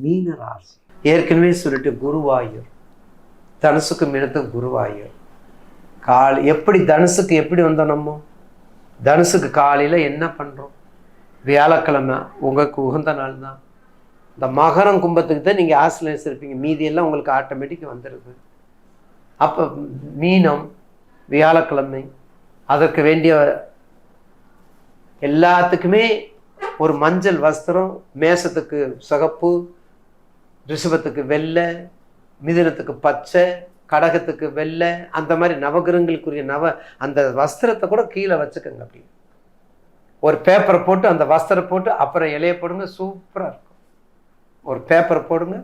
மீன ராசி ஏற்கனவே சொல்லிட்டு குருவாயூர். தனுசுக்கு மீனத்துக்கு குருவாயூர். கால் எப்படி தனுசுக்கு எப்படி வந்தோம் நம்ம? தனுசுக்கு காலையில் என்ன பண்ணுறோம் வியாழக்கிழமை உங்களுக்கு உகந்த நாள் தான். இந்த மகரம் கும்பத்துக்கு தான் நீங்கள் ஆசிரியர் இருப்பீங்க. மீதியெல்லாம் உங்களுக்கு ஆட்டோமேட்டிக் வந்துடுது அப்போ மீனம் வியாழக்கிழமை அதற்கு வேண்டிய எல்லாத்துக்குமே ஒரு மஞ்சள் வஸ்திரம் மேசத்துக்கு சிகப்பு ரிஷபத்துக்கு வெள்ளை மிதுனத்துக்கு பச்சை கடகத்துக்கு வெள்ளை அந்த மாதிரி நவகிரகங்களுக்குரிய நவ அந்த வஸ்திரத்தை கூட கீழே வச்சுக்கோங்க அப்படி. ஒரு பேப்பரை போட்டு அந்த வஸ்திரம் போட்டு அப்புறம் இலைய போடுங்க சூப்பராக இருக்கும். ஒரு பேப்பரை போடுங்க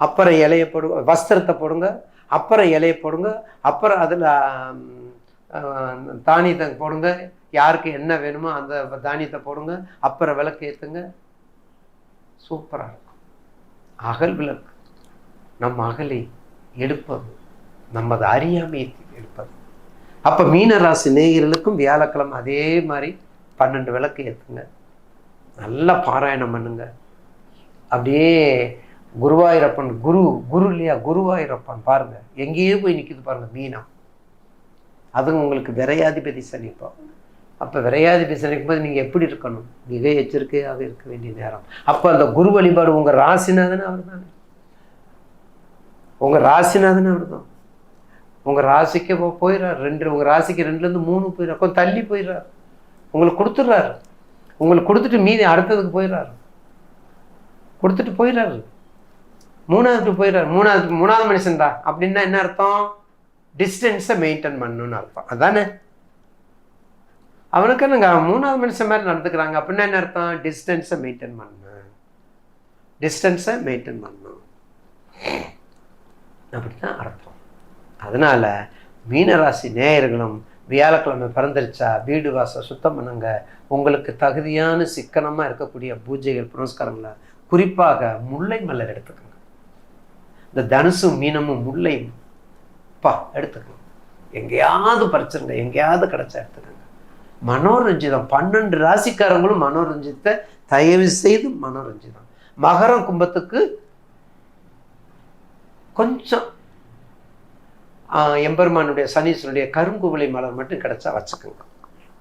அப்புறம் இலைய போடுங்க வஸ்திரத்தை போடுங்க அப்புறம் இலைய போடுங்க அப்புறம் அதில் தானியத்தை போடுங்க யாருக்கு என்ன வேணுமோ அந்த தானியத்தை போடுங்க அப்புறம் விளக்கு ஏற்றுங்க சூப்பராக இருக்கும். அகல் விளக்கு. நம் அகலை எடுப்பது நமது அறியாமையை எடுப்பது. அப்போ மீனராசி நேயர்களுக்கும் வியாழக்கிழமை அதே மாதிரி பன்னெண்டு விளக்கு ஏற்றுங்க நல்லா பாராயணம் பண்ணுங்க. அப்படியே குருவாயூரப்பன் குரு குரு இல்லையா குருவாயூரப்பன் பாருங்கள் எங்கேயோ போய் நிற்கிது பாருங்கள் மீனம். அதுவும் உங்களுக்கு விரையாதிபதி சனிப்போம் அப்போ விரையாதிபதி சனிக்கும் போது நீங்கள் எப்படி இருக்கணும்? மிக எச்சரிக்கையாக இருக்க வேண்டிய நேரம். அப்போ அந்த குரு வழிபாடு உங்கள் ராசிநாதன் அவர் தானே உங்கள் ராசிநாதன் அவர் தான் உங்கள் ராசிக்கு போயிடுறார் ரெண்டு உங்கள் ராசிக்கு ரெண்டுலேருந்து மூணு போயிடுறார் கொஞ்சம் தள்ளி போயிடுறார் உங்களுக்கு கொடுத்துட்றாரு. உங்களுக்கு கொடுத்துட்டு மீதி அடுத்ததுக்கு போயிடுறாரு கொடுத்துட்டு போயிடுறாரு மூணாவது போயிடுறாரு மூணாவது மூணாவது மனுஷன்டா. அப்படின்னா என்ன அர்த்தம்? டிஸ்டன்ஸை மெயின்டைன் பண்ணணும்னு அர்த்தம். அதானே? அவனுக்கு நாங்கள் மூணாவது மனுஷன் மாதிரி நடந்துக்கிறாங்க. அப்படின்னா என்ன அர்த்தம்? டிஸ்டன்ஸை மெயின்டைன் பண்ணணும் டிஸ்டன்ஸை மெயின்டைன் பண்ணணும் அப்படித்தான் அர்த்தம். அதனால் மீனராசி நேயர்களும் வியாழக்கிழமை பிறந்துருச்சா வீடு வாசல் சுத்தம் பண்ணுங்க. உங்களுக்கு தகுதியான சிக்கனமாக இருக்கக்கூடிய பூஜைகள் புனஸ்காரங்களை குறிப்பாக முல்லை மலர் எடுத்துக்கோங்க. இந்த தனுசும் மீனமும் முல்லை பா எடுத்துக்கோங்க. எங்கேயாவது பறிச்சிருங்க எங்கேயாவது கிடச்சா எடுத்துக்கோங்க. மனோரஞ்சிதம். பன்னெண்டு ராசிக்காரங்களும் மனோரஞ்சித்தை தயவு செய்து மனோரஞ்சிதம். மகரம் கும்பத்துக்கு கொஞ்சம் எம்பெருமானுடைய சனீஸ்வரனுடைய கருங்குவலை மலர் மட்டும் கிடைச்சா வச்சுக்கோங்க.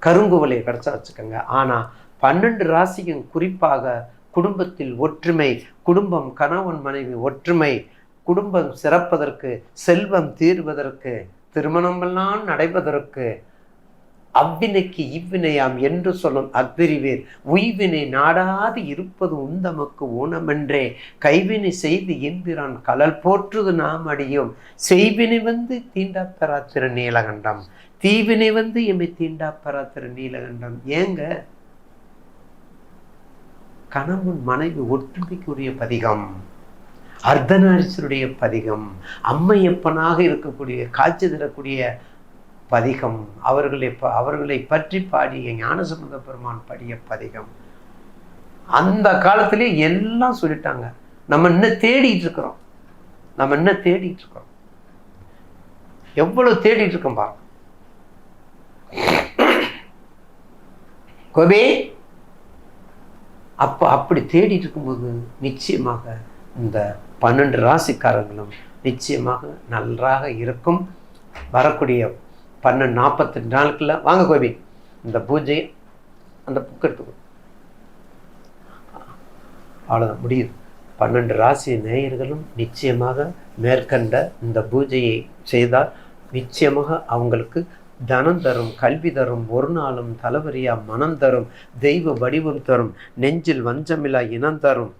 கருங்குவலையை கிடைச்சா வச்சுக்கோங்க. ஆனால் பன்னெண்டு ராசிக்கும் குறிப்பாக குடும்பத்தில் ஒற்றுமை குடும்பம் கணவன் மனைவி ஒற்றுமை குடும்பம் சிறப்பதற்கு செல்வம் தீர்வதற்கு திருமணமெல்லாம் நடைபெறுவதற்கு அவ்வினைக்கு இவ்வினையாம் என்று சொல்லும் அக்பிரிவேர் உய்வினை நாடாது இருப்பது உந்தமக்கு ஊனமென்றே. கைவினை செய்து என்கிறான் கலல் போற்றுது நாம் அடியும். செய்வினை வந்து தீண்டாப்பெறா திரு நீலகண்டம். தீவினை வந்து எம்மை தீண்டாப்பெறா திரு நீலகண்டம். ஏங்க? கணவன் மனைவி ஒற்றுமைக்குரிய பதிகம். அர்த்தநாரீஸ்வருடைய பதிகம். அம்மையப்பனாக இருக்கக்கூடிய காட்சி தரக்கூடிய பதிகம். அவர்களை ப- அவர்களை பற்றி பாடிய ஞானசம்பந்த பெருமான் பாடிய பதிகம். அந்த காலத்திலே எல்லாம் சொல்லிட்டாங்க. நம்ம என்ன தேடிட்டு இருக்கிறோம்? நம்ம என்ன தேடிட்டு இருக்கிறோம்? எவ்வளவு தேடிட்டு இருக்கோம் பாருங்க. கோபி அப்போ அப்படி தேடிட்டு இருக்கும்போது நிச்சயமாக இந்த பன்னெண்டு ராசிக்காரங்களும் நிச்சயமாக நன்றாக இருக்கும். வரக்கூடிய பன்னெண்டு நாற்பத்தெட்டு நாளுக்குள்ள வாங்க கோபி. இந்த பூஜை அந்த புக் எடுத்துக்கோ அவ்வளோதான் முடியுது. பன்னெண்டு ராசி நேயர்களும் நிச்சயமாக மேற்கண்ட இந்த பூஜையை செய்தால் நிச்சயமாக அவங்களுக்கு தனம் தரும் கல்வி தரும் ஒரு நாளும் தலைவரியா மனம் தரும் தெய்வ வடிவம் தரும் நெஞ்சில் வஞ்சமில்லா இனம் தரும்.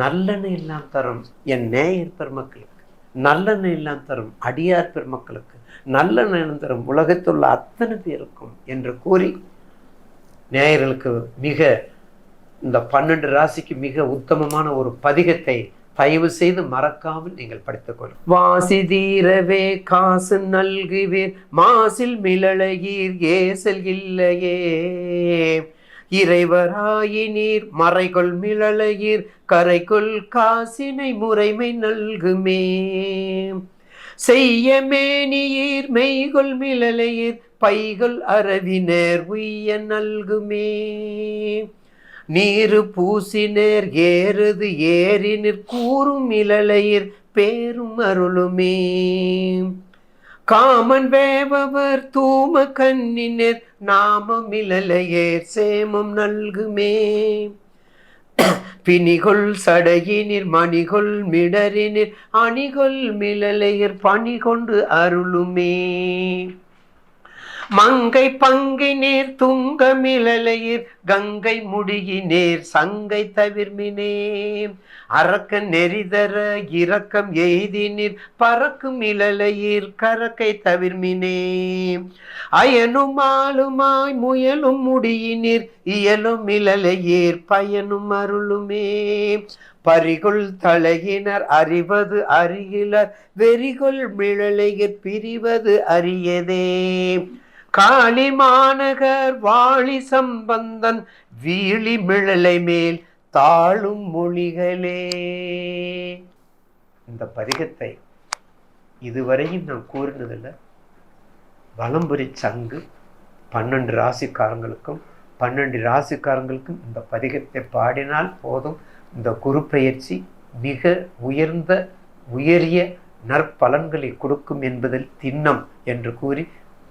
நல்லெண்ணெய் எல்லாம் தரும் என் நேயர் பெருமக்களுக்கு. நல்லெண்ணெய் எல்லாம் தரும் அடியார் பெருமக்களுக்கு. நல்ல நிரந்தரம் உலகத்துள்ள அத்தனை பேருக்கும் என்று கூறி நேயர்களுக்கு மிக இந்த பன்னெண்டு ராசிக்கு மிக உத்தமமான ஒரு பதிகத்தை தயவு செய்து மறக்காமல் நீங்கள் படித்துக்கொள்ளும் வாசி தீரவே காசு நல்குவீர் மாசில் மிளழகீர் ஏசல் இல்லையே. இறைவராயினீர் மறைகொள் மிளழகீர் கரைக்குள் காசினை முறைமை நல்குமே. செய்ய மேனியீர் மெய்கொள் மிளலையீர் பைகள் அரவினர் உய்ய நல்குமே. நீரு பூசினேர் ஏறுது ஏறினிற் கூறும் இளலையிற் பேரும் அருளுமே. காமன் வேபவர் தூம கண்ணினர் நாமம் இளலையேர் சேமம் நல்குமே. பிணிகொள் சடையினிர் மணிகொள் மிடரினிர் அணிகொள் மிளலையர் பணி கொண்டு அருளுமே. மங்கை பங்கை நேர் துங்க மிளலையர் கங்கை முடியினேர் சங்கை தவிர்மினே அறக்க நெறிதர இரக்கம் எய்தினீர் பறக்கும் இளலையீர் கரக்கை தவிர்மினே அயனும் ஆளுமாய் முயலும் முடியினீர் இயலும் இளலையீர் பயனும் அருளுமே. பரிகொள் தலையினர் அறிவது அருகிலர் வெறிகொள் மிழலையர் பிரிவது அறியதே காளி மாநகர் வாழி சம்பந்தன் வீழி மிழலை மேல் தாழும் மொழிகளே. இந்த பதிகத்தை இதுவரையும் நான் கூறினதில் வலம்புரி சங்கு பன்னெண்டு ராசிக்காரங்களுக்கும் பன்னெண்டு ராசிக்காரங்களுக்கும் இந்த பதிகத்தை பாடினால் போதும். இந்த குரு பயிற்சி மிக உயர்ந்த உயரிய நற்பலன்களை கொடுக்கும் என்பதில் திண்ணம் என்று கூறி